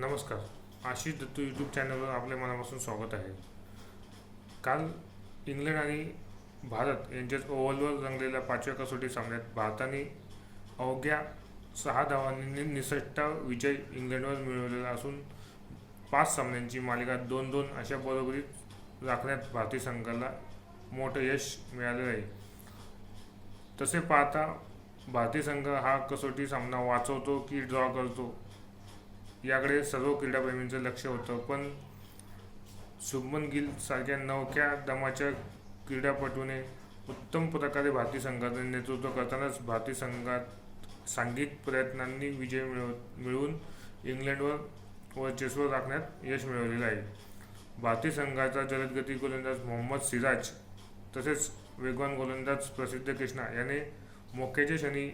नमस्कार. आशिष दत्तू यूट्यूब चॅनलवर आपले मनापासून स्वागत आहे. काल इंग्लंड आणि भारत यांच्यात ओव्हलवर रंगलेल्या पाचव्या कसोटी सामन्यात भारताने अवघ्या सहा धावांनी निसष्टा विजय इंग्लंडवर मिळवलेला असून पाच सामन्यांची मालिका दोन दोन अशा बरोबरीत राखण्यात भारतीय संघाला मोठं यश मिळालेलं आहे. तसे पाहता भारतीय संघ हा कसोटी सामना वाचवतो की ड्रॉ करतो? याकडे सर्व क्रीडाप्रेमींचं लक्ष होतं. पण शुभमन गिल सारख्या नवख्या दमाच्या क्रीडापटूने उत्तम प्रकारे भारतीय संघाचं नेतृत्व करतानाच भारतीय संघात सांघिक प्रयत्नांनी विजय मिळव मिळवून इंग्लंडवर वर्चस्व राखण्यात यश मिळवलेलं आहे. भारतीय संघाचा जलदगती गोलंदाज मोहम्मद सिराज तसेच वेगवान गोलंदाज प्रसिद्ध कृष्णा याने मोक्याच्या क्षणी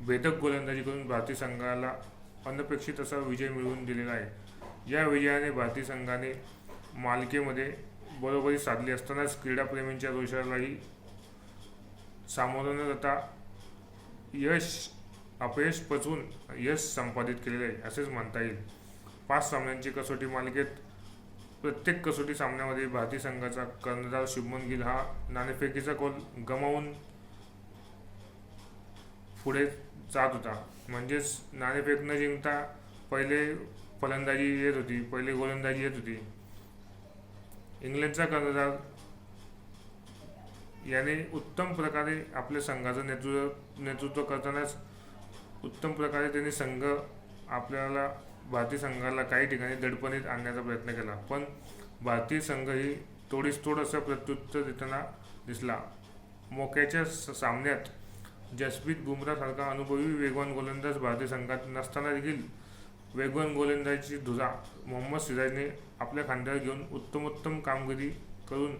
भेदक गोलंदाजी करून भारतीय संघाला अनपेक्षित असा विजय मिळवून दिलेला आहे. या विजयाने भारतीय संघाने मालिकेमध्ये बरोबरी साधली असतानाच क्रीडाप्रेमींच्या रोषालाही सामोरं न जाता यश अपयश पचवून यश संपादित केलेले आहे असेच म्हणता येईल. पाच सामन्यांची कसोटी मालिकेत प्रत्येक कसोटी सामन्यामध्ये भारतीय संघाचा कर्णधार शुभमन गिल हा नाणेफेकीचा कोल गमावून पुढे जात होता. म्हणजेच नाणेफेक न जिंकता पहिले फलंदाजी येत होती पहिले गोलंदाजी येत होती. इंग्लंडचा कर्णधार याने उत्तम प्रकारे आपल्या संघाचं नेतृत्व नेतृत्व करतानाच उत्तम प्रकारे त्यांनी संघ आपल्याला भारतीय संघाला काही ठिकाणी दडपणीत आणण्याचा प्रयत्न केला. पण भारतीय संघ ही थोडीस थोडंसं प्रत्युत्तर देताना दिसला. मोक्याच्या स- सामन्यात जसप्रीत बुमरासारखा अनुभवी वेगवान गोलंदाज भारतीय संघात नसताना देखील वेगवान गोलंदाजीची धुरा मोहम्मद सिराजने आपल्या खांद्यावर घेऊन उत्तमोत्तम कामगिरी करून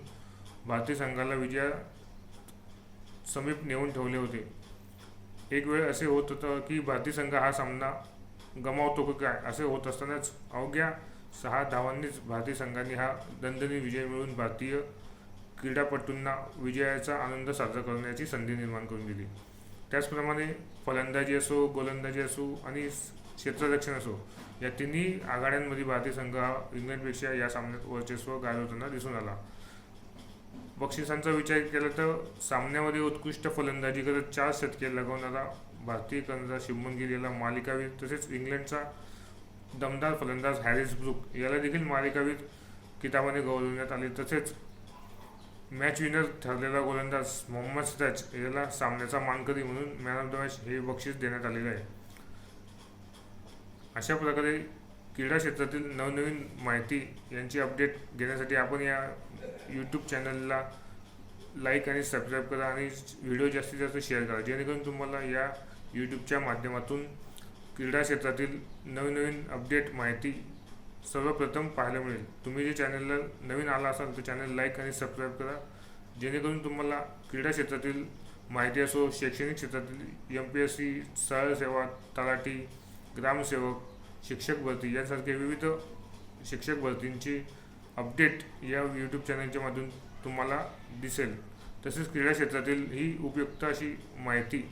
भारतीय संघाला विजया समीप नेऊन ठेवले होते. एक वेळ असे होत होतं की भारतीय संघ हा सामना गमावतो की काय? असे होत असतानाच अवघ्या सहा धावांनीच भारतीय संघाने हा दणदणी विजय मिळवून भारतीय क्रीडापटूंना विजयाचा आनंद साजरा करण्याची संधी निर्माण करून दिली. त्याचप्रमाणे फलंदाजी असो गोलंदाजी असो आणि क्षेत्ररक्षण असो या तिन्ही आघाड्यांमध्ये भारतीय संघ हा इंग्लंडपेक्षा या सामन्यात वर्चस्व गाजवताना दिसून आला. बक्षिसांचा विचार केला तर सामन्यामध्ये उत्कृष्ट फलंदाजी करत चार शतके लगवणारा भारतीय कर्णधार शुभमन गिल याला मालिकावीर तसेच इंग्लंडचा दमदार फलंदाज हॅरिस ब्रुक याला देखील मालिकावीर किताबाने गौरवण्यात आले. तसेच मॅच विनर ठरलेला गोलंदाज मोहम्मद सिराज याला सामन्याचा मानकरी म्हणून मॅन ऑफ द मॅच हे बक्षीस देण्यात आलेलं आहे. अशा प्रकारे क्रीडा क्षेत्रातील नवनवीन माहिती यांची अपडेट घेण्यासाठी आपण या यूट्यूब चॅनलला लाईक आणि सबस्क्राईब करा आणि व्हिडिओ जास्तीत जास्त शेअर करा. जेणेकरून तुम्हाला या यूट्यूबच्या माध्यमातून क्रीडा क्षेत्रातील नवीन अपडेट माहिती सर्वप्रथम पाहायला मिळेल. तुम्ही जे चॅनलला नवीन आला असाल तर चॅनल लाईक आणि सबस्क्राईब करा. जेणेकरून तुम्हाला क्रीडा क्षेत्रातील माहिती असो शैक्षणिक क्षेत्रातील एम पी एस सी सरळ सेवा तलाठी ग्रामसेवक शिक्षक भरती यासारख्या विविध शिक्षक भरतींची अपडेट या यूट्यूब चॅनलच्या माध्यम तुम्हाला दिसेल. तसेच क्रीडा क्षेत्रातील ही उपयुक्त अशी माहिती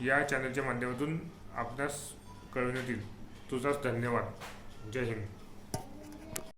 या चॅनलच्या माध्यमातून आपणास कळवण्यात येईल. तुझाच धन्यवाद. जय हिंद.